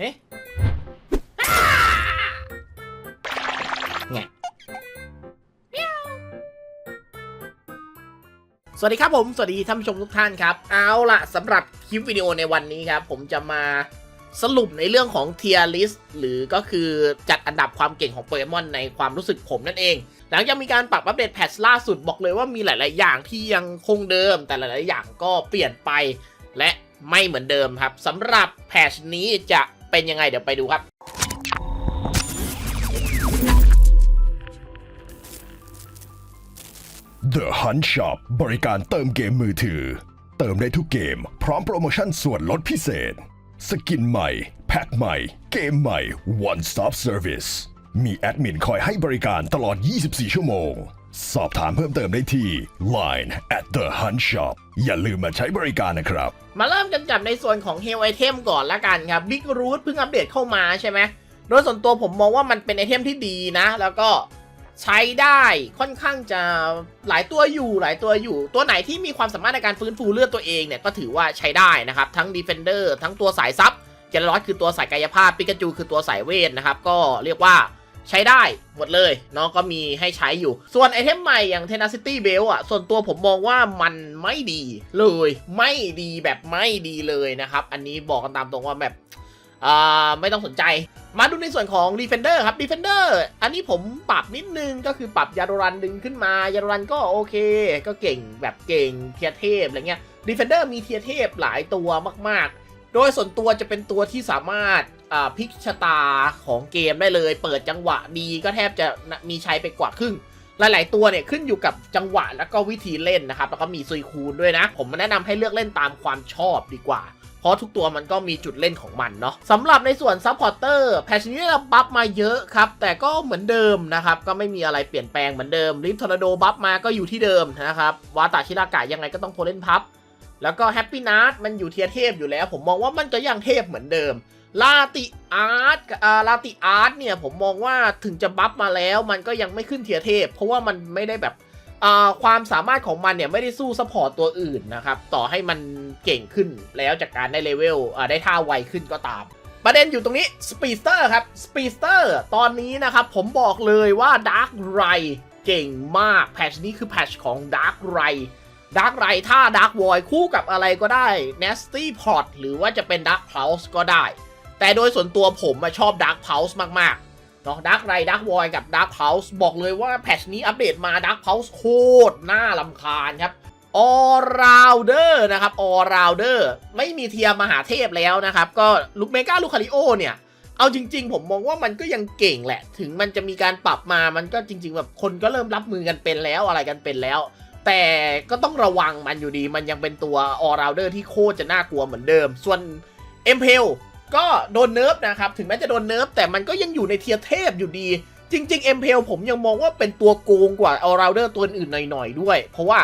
เฮ้ไงสวัสดีครับผม สวัสดีท่านผู้ชมทุกท่านครับ เอาล่ะสำหรับคลิปวิดีโอในวันนี้ครับ ผมจะมาสรุปในเรื่องของเทียร์ลิสหรือก็คือจัดอันดับความเก่งของโปเกมอนในความรู้สึกผมนั่นเอง หลังจากมีการปรับอัปเดตแพทช์ล่าสุดบอกเลยว่ามีหลาย ๆ อย่างที่ยังคงเดิม แต่หลาย ๆ อย่างก็เปลี่ยนไป และไม่เหมือนเดิมครับสำหรับแพทช์นี้จะ เป็นยังไงเดี๋ยวไปดูครับ The Hunt Shop บริการเติมเกมมือถือ เติมได้ทุกเกม พร้อมโปรโมชั่นส่วนลดพิเศษ สกินใหม่ แพ็คใหม่ เกมใหม่ One Stop Service มีแอดมินคอยให้บริการตลอด 24 ชั่วโมง สอบถามเพิ่มเติมได้ที่ Line at The Hunt Shop อย่าลืมมาใช้บริการนะครับ มาเริ่มกันกับในส่วนของ Hell Item ก่อนละกันครับ Big Root เพิ่งอัปเดตเข้ามาใช่ไหม โดยส่วนตัวผมมองว่ามันเป็นไอเทมที่ดีนะ แล้วก็ใช้ได้ค่อนข้างจะหลายตัวอยู่หลายตัวอยู่ ตัวไหนที่มีความสามารถในการฟื้นฟูเลือดตัวเองเนี่ยก็ถือว่าใช้ได้นะครับ ทั้ง Defender ทั้งตัวสายซับเจนรอสคือตัวสายกายภาพปิกาจูคือตัวสายเวทนะครับก็เรียกว่า ใช้ได้หมดเลยเนาะก็มีให้ใช้อยู่ ส่วนไอเทมใหม่อย่าง Tenacity Belt อะ ส่วนตัวผมมองว่ามันไม่ดีเลย ไม่ดีแบบไม่ดีเลยนะครับ อันนี้บอกกันตามตรงว่าแบบอ่าไม่ต้องสนใจ มาดูในส่วนของ Defender ครับ Defender อันนี้ผมปรับนิดนึงก็คือปรับยาโดรันดึงขึ้นมายาโดรันก็โอเค ก็เก่งแบบเก่งเทียเทพอะไรเงี้ย Defender มีเทียเทพหลายตัวมากๆ โดยส่วนตัวจะเป็นตัวที่สามารถ พลิกชะตาของเกมได้เลย เปิดจังหวะดีก็แทบจะมีใช้ไปกว่าครึ่งหลาย ๆ ตัวเนี่ยขึ้นอยู่กับจังหวะแล้วก็วิธีเล่นนะครับ แล้วก็มีซุยคูณด้วยนะ ผมแนะนำให้เลือกเล่นตามความชอบดีกว่า เพราะทุกตัวมันก็มีจุดเล่นของมันเนาะสำหรับในส่วนซัพพอร์เตอร์แพชนี้เราบัฟมาเยอะครับ แต่ก็เหมือนเดิมนะครับ ก็ไม่มีอะไรเปลี่ยนแปลงเหมือนเดิมลิฟทอร์นาโดบัฟมาก็อยู่ที่เดิมนะครับวาตาชิรากะยังไงก็ต้องโพเล่นพับ แล้วก็แฮปปี้นาร์มันอยู่เทียเทพอยู่แล้ว ผมมองว่ามันก็ยังเทพเหมือนเดิม ลาติอาร์ตอ่าลาติอาร์ตเนี่ยผมมองว่าถึงจะบัฟมาแล้วมันก็ยังไม่ขึ้นเทียร์เทพ เพราะว่ามันไม่ได้แบบอ่าความสามารถของมันเนี่ยไม่ได้สู้ซัพพอร์ตตัวอื่นนะครับ ต่อให้มันเก่งขึ้นแล้วจากการได้เลเวลอ่าได้ท่าไวขึ้นก็ตาม ประเด็นอยู่ตรงนี้สปีสเตอร์ครับสปีสเตอร์ตอนนี้นะครับผมบอกเลยว่าดาร์ r ไรเก่งมากแพชนี้คือแพชของดาร์ r ไรดาร์ r ไรถ้าดาร์ v วอยคู่กับอะไรก็ได้ Nasty Pot หรือว่าจะเป็น Dark Pulse ก็ได้ แต่โดยส่วนตัวผมมาชอบ Dark Pulse มากๆเนาะ Dark ไร Dark Void กับ Dark Pulse บอกเลยว่าแพทช์นี้อัปเดตมา Dark Pulse โคตรน่าลำคาญครับ All Rounder นะครับ All Rounder ไม่มีเทียมมหาเทพแล้วนะครับ ก็ลูกเมกาลูคาริโอเนี่ย เอาจริง ๆ ผมมองว่ามันก็ยังเก่งแหละ ถึงมันจะมีการปรับมามันก็จริง ๆ แบบคนก็เริ่มรับมือกันเป็นแล้วอะไรกันเป็นแล้ว แต่ก็ต้องระวังมันอยู่ดีมันยังเป็นตัว All Rounder ที่โคตรจะน่ากลัวเหมือนเดิม ส่วน e m p e l ก็โดนเนิร์ฟนะครับ ถึงแม้จะโดนเนิร์ฟแต่มันก็ยังอยู่ในเทียเทพอยู่ดี จริงๆ m p l ผมยังมองว่าเป็นตัวโกงกว่า All Rounder ตัวอื่นหน่อยๆด้วย เพราะว่า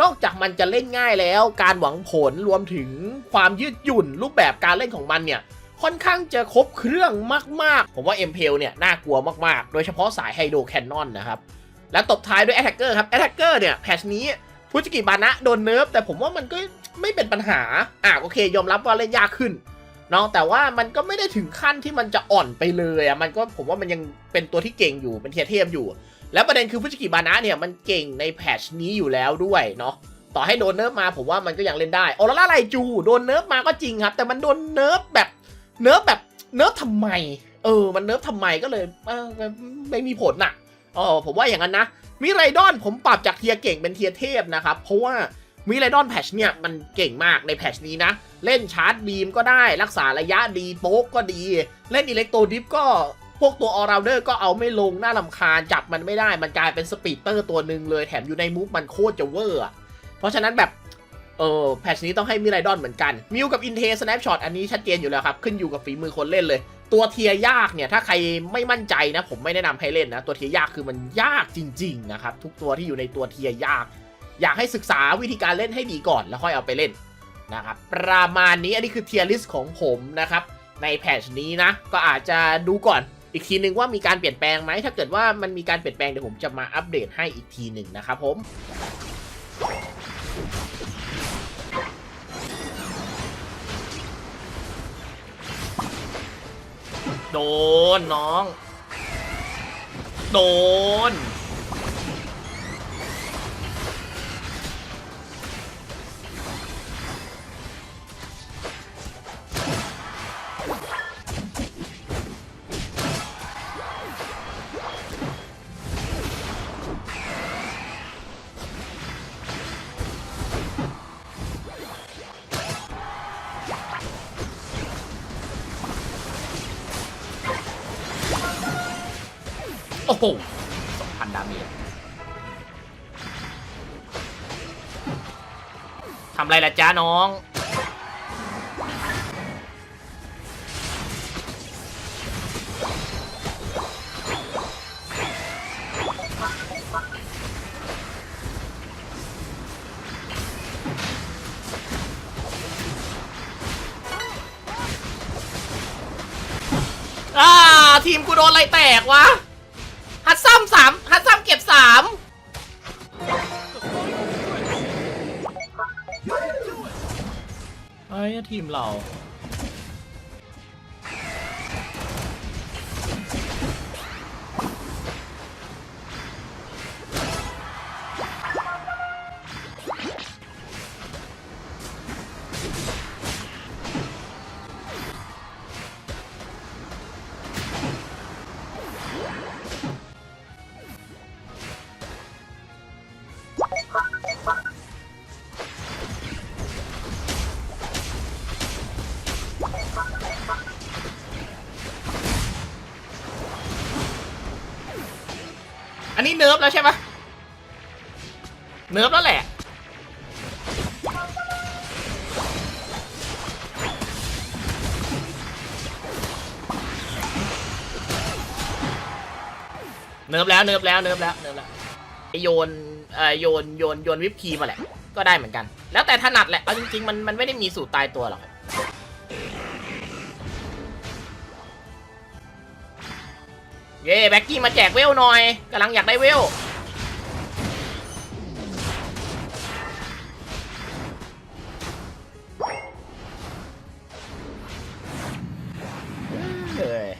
นอกจากมันจะเล่นง่ายแล้ว การหวังผลรวมถึงความยืดหยุ่นรูปแบบการเล่นของมันเนี่ยค่อนข้างจะครบเครื่องมากๆ ผมว่า m p l เนี่ยน่ากลัวมากๆ โดยเฉพาะสายไฮโดรแคนนอนนะครับ และตบท้ายด้วย Attacker ครับ Attacker เนี่ยแพทชนี้ฟูจิกิบานะโดนเนิร์ฟแต่ผมว่ามันก็ไม่เป็นปัญหาอะโอเค ยอมรับว่าเล่นยากขึ้น เนาะแต่ว่ามันก็ไม่ได้ถึงขั้นที่มันจะอ่อนไปเลยอะ่ะมันก็ผมว่ามันยังเป็นตัวที่เก่งอยู่เป็นเทียเทพอยู่ แล้วประเด็นคือฟุจิกิบานะเนี่ยมันเก่งในแพชนี้อยู่แล้วด้วยเนาะต่อให้โดนเนิร์ฟมาผมว่ามันก็ยังเล่นได้โอลาร่าไลจูโดนเนิร์ฟมาก็จริงครับ แต่มันโดนเนิร์ฟแบบเนิร์ฟแบบเนิร์ฟทำไม เออ มันเนิร์ฟทำไมก็เลยไม่มีผลน่ะอ๋อผมว่าอย่างนั้นนะมิไรดอนผมปรับจากเทียเก่งเป็นเทียเทพนะครับเพราะว่ามิไรดอนแพชเนี่ยมันเก่งมากในแพชนี้นะ เล่นชาร์จบีมก็ได้รักษาระยะดีโป๊กก็ดี เล่นอิเล็กโตรดิฟก็พวกตัวออราเดอร์ก็เอาไม่ลงน่าลำคาญจับมันไม่ได้มันกลายเป็นสปีดเตอร์ตัวหนึ่งเลยแถมอยู่ในมูฟมันโคตรจะเวอร์เพราะฉะนั้นแบบเออแพทชนี้ต้องให้มิไรดอนเหมือนกันมิวกับอินเทสแนปช็อตอันนี้ชัดเจนอยู่แล้วครับ ขึ้นอยู่กับฝีมือคนเล่นเลย ตัวเทียยากเนี่ย ถ้าใครไม่มั่นใจนะ ผมไม่แนะนำให้เล่นนะ ตัวเทียยากคือมันยากจริง ๆ นะครับ ทุกตัวที่อยู่ในตัวเทียยาก อยากให้ศึกษาวิธีการเล่นให้ดีก่อนแล้วค่อยเอาไปเล่น นะครับประมาณนี้อันนี้คือเทียร์ลิสต์ของผมนะครับ ในแพทชนี้นะ ก็อาจจะดูก่อนอีกทีหนึ่งว่ามีการเปลี่ยนแปลงไหมถ้าเกิดว่ามันมีการเปลี่ยนแปลงเดี๋ยวผมจะมาอัปเดตให้อีกทีหนึ่งนะครับผมโดนน้อง โดน โอ้โหสองพันดาเมจทำไรล่ะจ้าน้องอ่าทีมกูโดนอะไรแตกวะ ฮัตซัมสามฮัตซัมเก็บสามไอ้ยทีมเรา อันนี้เนิร์ฟแล้วใช่ปะเนิร์ฟแล้วแหละ เนิร์ฟแล้วเนิร์ฟแล้วเนิร์ฟแล้วเนิร์ฟแล้วไอโยนเอ่อโยนโยนโยนวิปครีมมาแหละ ก็ได้เหมือนกัน แล้วแต่ถนัดแหละ เอาจริงๆมันมันไม่ได้มีสูตรตายตัวหรอก เย่แบ็กกี้มาแจกเวลหน่อยกำลังอยากได้เวลเอ้ย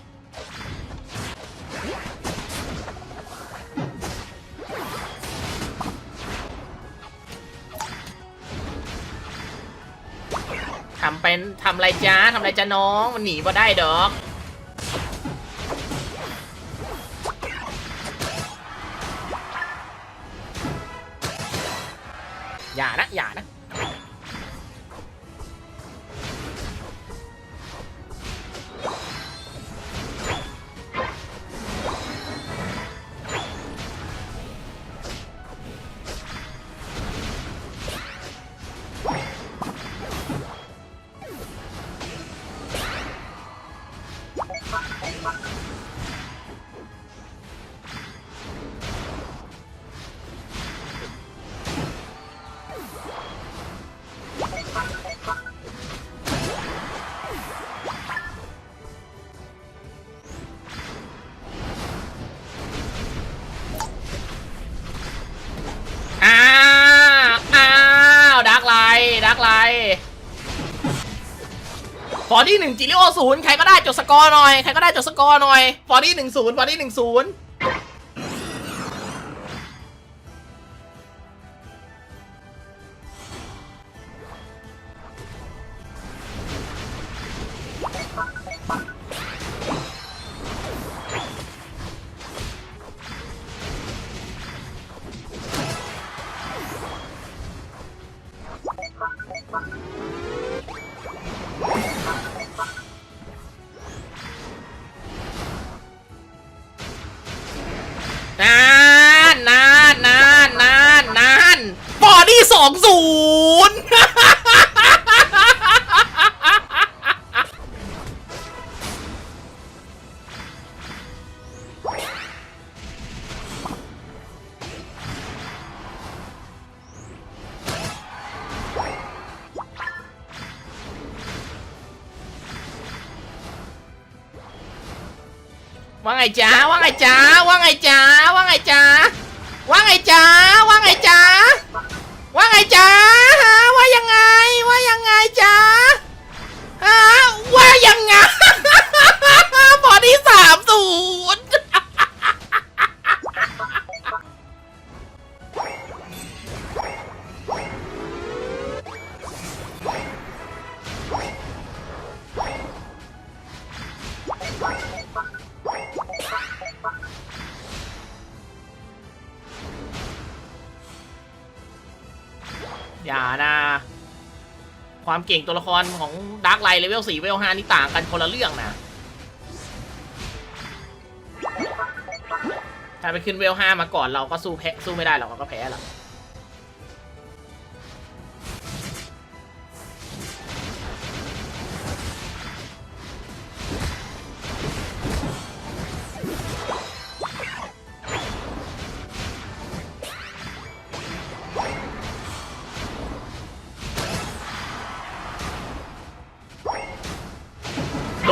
ทำเป็นทำไรจ้าทำไรจ้าน้อง มันหนีมาได้ดอก นะอย่านะ ดักไร ฟอร์ดี้หนึ่งจิลิโอศูนย์ใครก็ได้จดสกอร์หน่อย ใครก็ได้จดสกอร์หน่อย ฟอร์ดี้หนึ่งศูนย์ฟอร์ดี้หนึ่งศูนย์ นว่าไงจ้าว่าไงจ้าว่าไงจ้าว่าไงจ้าว่าไงจ้าว่าไงจ้า ว่าไงจ๊ะฮะว่ายังไง ว่ายังไงจ๊ะฮะว่ายังไง บอดี้สามสูน ความเก่งตัวละครของดาร์กไลท์เลเวล4เลเวลห้านี่ต่างกันคนละเรื่องนะถ้าไปขึ้นเวลห้ามาก่อนเราก็สู้แพ้สู้ไม่ได้หรอกเราก็แพ้หรอก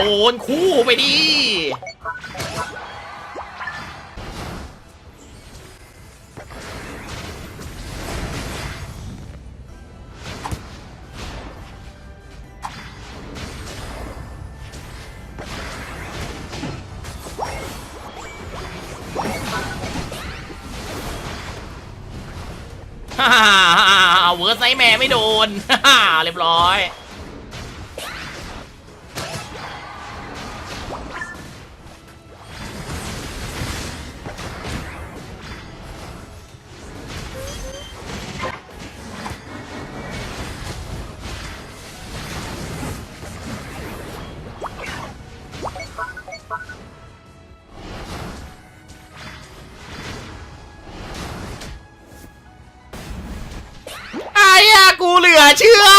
โดนคู่ไปดิฮ่าฮ่าฮ่าเวิร์สไนท์แมร์ไม่โดนฮ่าเรียบร้อย อเชื่อ